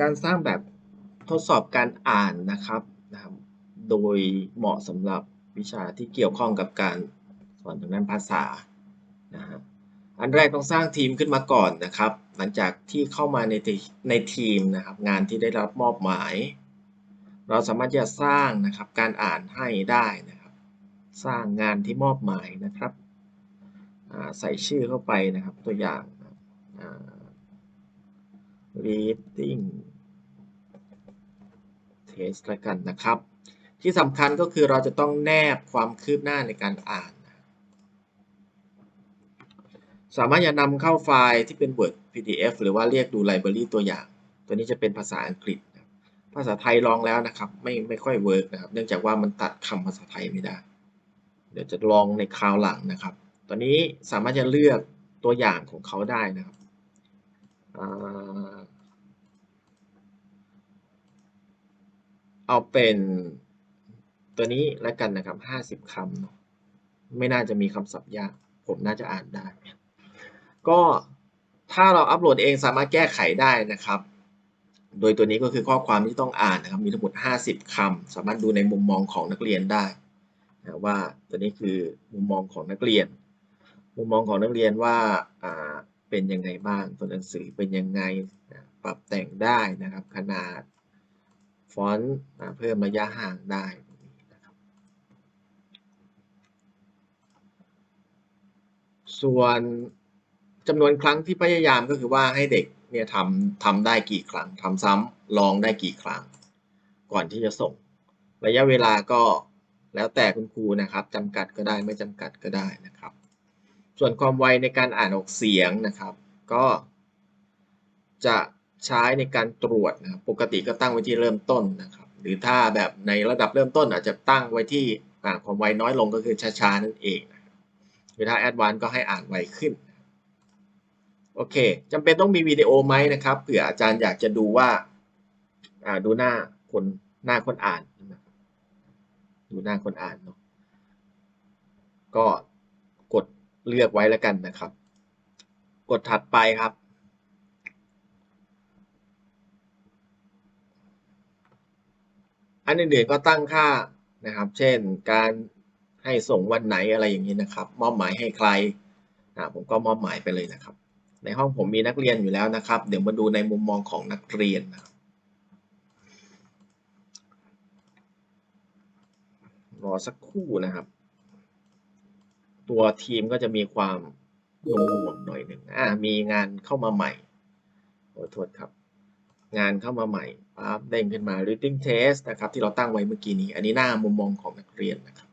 การสร้างแบบทดสอบการอ่านนะครับนะครับ โดยเหมาะสำหรับวิชาที่เกี่ยวข้องกับการสอนทางด้านภาษานะฮะอันแรกต้องสร้างทีมขึ้นมาก่อนนะครับ หลังจากที่เข้ามาในในทีมนะครับ งานที่ได้รับมอบหมาย เราสามารถจะสร้างนะครับการอ่านให้ได้นะครับ สร้างงานที่มอบหมายนะครับใส่ชื่อเข้าไปนะครับตัวอย่าง reading test แล้วกันนะครับ ที่สำคัญก็คือเราจะต้องแนบความคืบหน้าในการอ่าน สามารถจะนำเข้าไฟล์ที่เป็น Word PDF หรือว่าเรียกดูไลบรารีตัวอย่าง ตัวนี้จะเป็นภาษาอังกฤษ ภาษาไทยลองแล้วนะครับ ไม่ไม่ค่อยเวิร์กนะครับ เนื่องจากว่ามันตัดคำภาษาไทยไม่ได้ เดี๋ยวจะลองในคราวหลังนะครับ ตอนนี้สามารถจะเลือกตัวอย่างของเขาได้นะครับอ่า เอาเป็นตัวนี้แล้วกันนะครับห้าสิบคำเนาะไม่น่าจะมีคำศัพท์ยาก ผมน่าจะอ่านได้ ก็ถ้าเราอัปโหลดเองสามารถแก้ไขได้นะครับ โดยตัวนี้ก็คือข้อความที่ต้องอ่านนะครับ มีทั้งหมด 50คำสามารถดูในมุมมองของนักเรียนได้นะว่าตัวนี้คือมุมมองของนักเรียน มุมมองของนักเรียนว่าอ่าเป็นยังไงบ้างตัวหนังสือเป็นยังไงปรับแต่งได้นะครับ ขนาด ฟอนต์เพิ่มระยะห่างได้นะครับส่วนจำนวนครั้งที่พยายามก็คือว่าให้เด็กเนี่ยทำทำได้กี่ครั้งทำซ้ำลองได้กี่ครั้ง ก่อนที่จะส่ง ระยะเวลาก็แล้วแต่คุณครูนะครับจำกัดก็ได้ไม่จำกัดก็ได้นะครับ ส่วนความไวในการอ่านออกเสียงนะครับ ก็จะ ใช้ในการตรวจนะครับปกติก็ตั้งไว้ที่เริ่มต้นนะครับ หรือถ้าแบบในระดับเริ่มต้นอาจจะตั้งไว้ที่อ่าความไวน้อยลงก็คือช้าๆนั่นเองนะครับหรือถ้าแอดวานก็ให้อ่านไวขึ้นโอเคจำเป็นต้องมีวิดีโอไหมนะครับเผื่ออาจารย์อยากจะดูว่าอ่าดูหน้าคนหน้าคนอ่านนะดูหน้าคนอ่านเนาะก็กดเลือกไว้แล้วกันนะครับ กดถัดไปครับ อันอื่นๆก็ตั้งค่านะครับ เช่นการให้ส่งวันไหนอะไรอย่างนี้นะครับ มอบหมายให้ใครผมก็มอบหมายไปเลยนะครับ ในห้องผมมีนักเรียนอยู่แล้วนะครับ เดี๋ยวมาดูในมุมมองของนักเรียนนะครับรอสักครู่นะครับ ตัวทีมก็จะมีความหน่วงหน่อยหนึ่งอ่ามีงานเข้ามาใหม่ขอโทษครับ งานเข้ามาใหม่ปั๊บเด้งขึ้นมา reading test นะครับที่เราตั้งไว้เมื่อกี้นี้ อันนี้หน้ามุมมองของนักเรียนนะครับ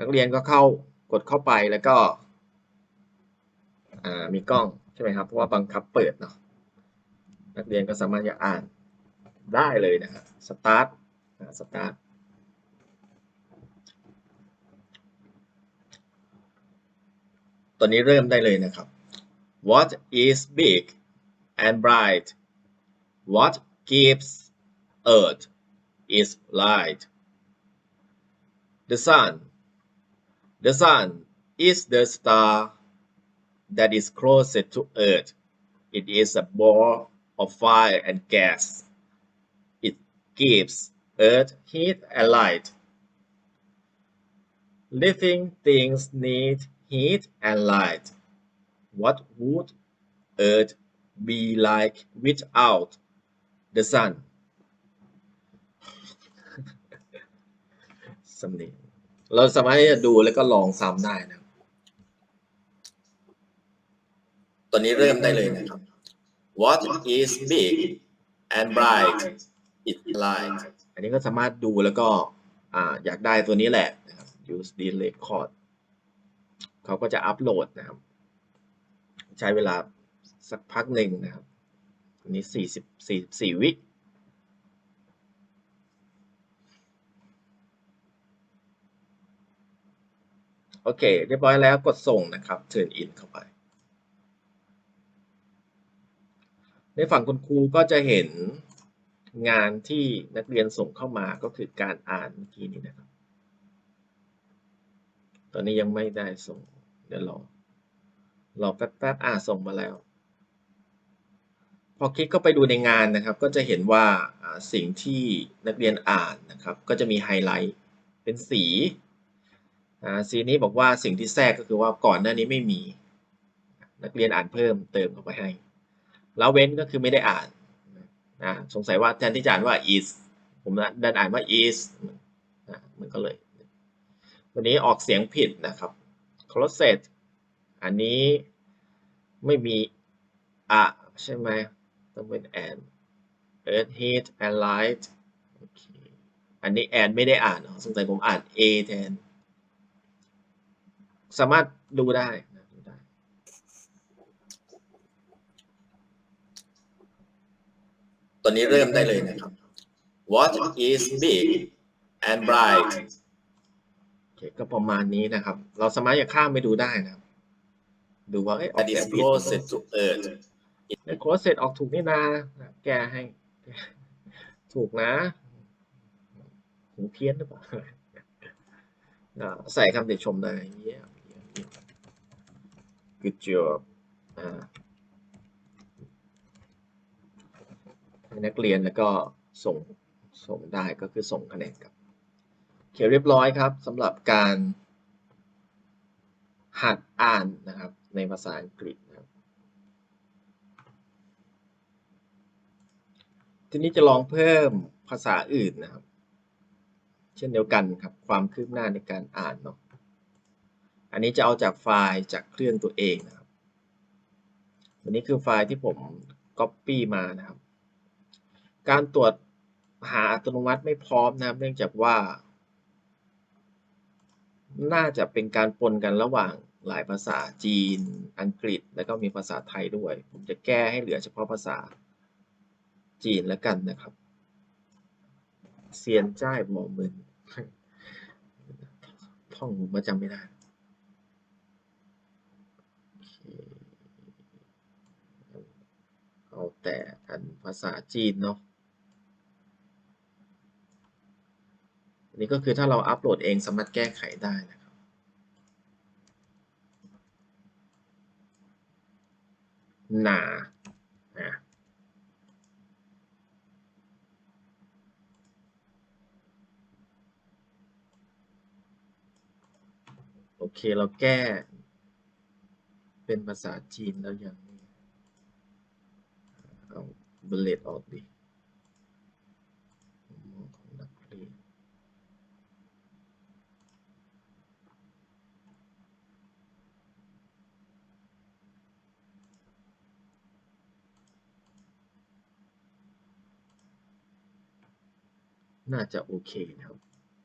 นักเรียนก็เข้ากดเข้าไปแล้วก็มีกล้องใช่ไหมครับเพราะว่าบังคับเปิดเนาะนักเรียนก็สามารถจะอ่านได้เลยนะครับ start start ตอนนี้เริ่มได้เลยนะครับ What is big and bright? What gives earth its light? The sun. The sun is the star that is closest to earth. It is a ball of fire and gas. It gives earth heat and light. Living things need heat and light. What would Earth be like without the sun สำเนียงเราสามารถที่จะดูแล้วก็ลองซ้ำได้นะครับตอนนี้เริ่มได้เลยนะครับ What is big and bright it light อันนี้ก็สามารถดูแล้วก็อ่าอยากได้ตัวนี้แหละนะครับ use the record เขาก็จะอัปโหลดนะครับ ใช้เวลา สักพักหนึ่งนะครับ อันนี้สี่สิบสี่วิโอเค เรียบร้อยแล้วกดส่งนะครับ turn in เข้าไป ในฝั่งคุณครูก็จะเห็นงานที่นักเรียนส่งเข้ามาก็คือการอ่านเมื่อกี้นี้นะครับ ตอนนี้ยังไม่ได้ส่ง เดี๋ยวรอรอแป๊บๆอ่าส่งมาแล้ว พอคลิกเข้าไปดูในงานนะครับ ก็จะเห็นว่าสิ่งที่นักเรียนอ่านนะครับ ก็จะมีไฮไลท์เป็นสีสีนี้บอกว่าสิ่งที่แทรกก็คือว่าก่อนหน้านี้ไม่มี นักเรียนอ่านเพิ่มเติมเข้าไปให้ แล้วเว้นก็คือไม่ได้อ่านนะสงสัยว่าแทนที่จะอ่านว่า is ผมดันอ่านว่า is นะมันก็เลย วันนี้ออกเสียงผิดนะครับ closet อันนี้ไม่มีอะใช่ไหม ต้องเป็น and earth heat and light โอเค อันนี้ and ไม่ได้อ่านเหรอสงสัยผมอ่าน a แทน สามารถดูได้นะดูได้ตอนนี้เริ่มได้เลยนะครับ What is big and bright โอเคก็ประมาณนี้นะครับ เราสามารถจะข้ามไปดูได้นะครับ ดูว่าเอ้ยออก that เสีย is งผิด closer to earth เอ้ย closet ออกถูกนี่นาแกให้ ถูกนะหูเพี้ยนหรือเปล่าใส่คำติชมได้เยี่ยม good job อ่าให้นักเรียนแล้วก็ส่งส่งได้ก็คือส่งคะแนนกลับโอเคเรียบร้อยครับสำหรับการหัดอ่านนะครับในภาษาอังกฤษนะครับ ทีนี้จะลองเพิ่มภาษาอื่นนะครับ เช่นเดียวกันครับความคืบหน้าในการอ่านเนาะอันนี้จะเอาจากไฟล์จากเครื่องตัวเองนะครับอันนี้คือไฟล์ที่ผม Copy มานะครับ การตรวจหาอัตโนมัติไม่พร้อมนะครับเนื่องจากว่า น่าจะเป็นการปนกันระหว่างหลายภาษาจีน อังกฤษ แล้วก็มีภาษาไทยด้วย ผมจะแก้ให้เหลือเฉพาะภาษา จีนแล้วกันนะครับเซียนจ้ายหมอมึนท่องมาจำไม่ได้เคเอาแต่อันภาษาจีนเนาะอันนี้ก็คือถ้าเราอัปโหลดเองสามารถแก้ไขได้นะครับ หนาอะโอ เคเราแก้ เป็นภาษาจีนแล้วยังเอาเบลเลตออกดิมองของนักเรียนน่าจะโอเคนะครับ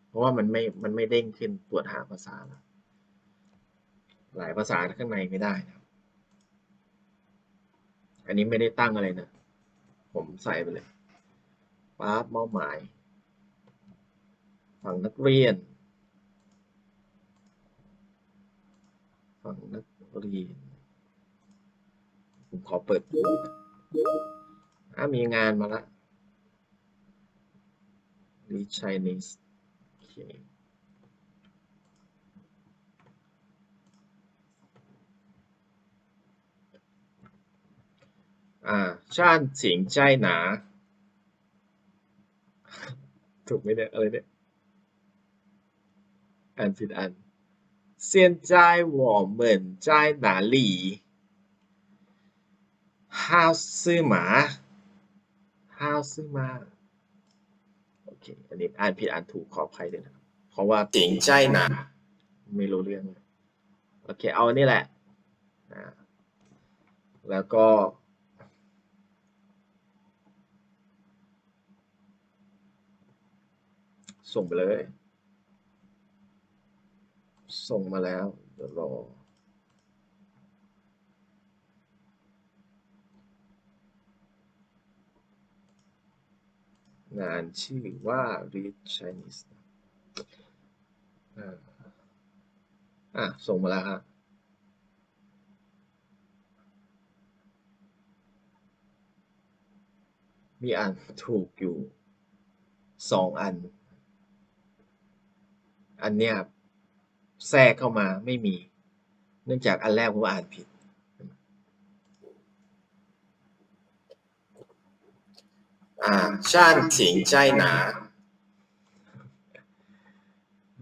เพราะว่ามันไม่ มันไม่เด้งขึ้นตรวจหาภาษาแล้ว หลายภาษาข้างในไม่ได้นะอันนี้ไม่ได้ตั้งอะไรนะ ผมใส่ไปเลยปั๊บเป้าหมาย ฝั่งนักเรียน ฝั่งนักเรียน ผมขอเปิดดูนะอะมีงานมาละ Chinese โอเค อ่าชาติสิงใจหนา ถูกไหมเนี่ยอะไรเนี่ยอ่านผิดอันเซียนใจหว่อเหมือนใจหนาหลีห้าวซื่อหาห้าวซื่อมาโอเคอันนี้อ่านผิดอ่านถูกขอบใครด้วยนะเพราะว่าสิงใจหนาไม่รู้เรื่องโอเคเอาอันนี้แหละอ่าแล้วก็ ส่งไปเลย ส่งมาแล้วเดี๋ยวรองานชื่อว่า Read Chinese อ่าอะ ส่งมาแล้วฮะมีอันถูกอยู่สองอัน อันเนี้ยแทรกเข้ามาไม่มี เนื่องจากอันแรกผมอ่านผิด อ่าชาติถิงใจหนา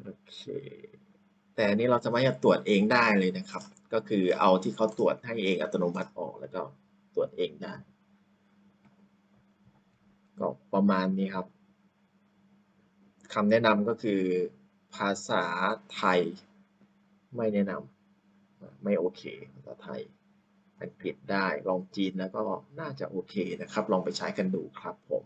โอเคแต่อันนี้เราสามารถจะตรวจเองได้เลยนะครับ ก็คือเอาที่เขาตรวจให้เองอัตโนมัติออกแล้วก็ตรวจเองได้ ก็ประมาณนี้ครับคำแนะนำก็คือ ภาษาไทยไม่แนะนำไม่โอเคภาษาไทย อังกฤษได้ลองจีนแล้วก็น่าจะโอเคนะครับ ลองไปใช้กันดูครับผม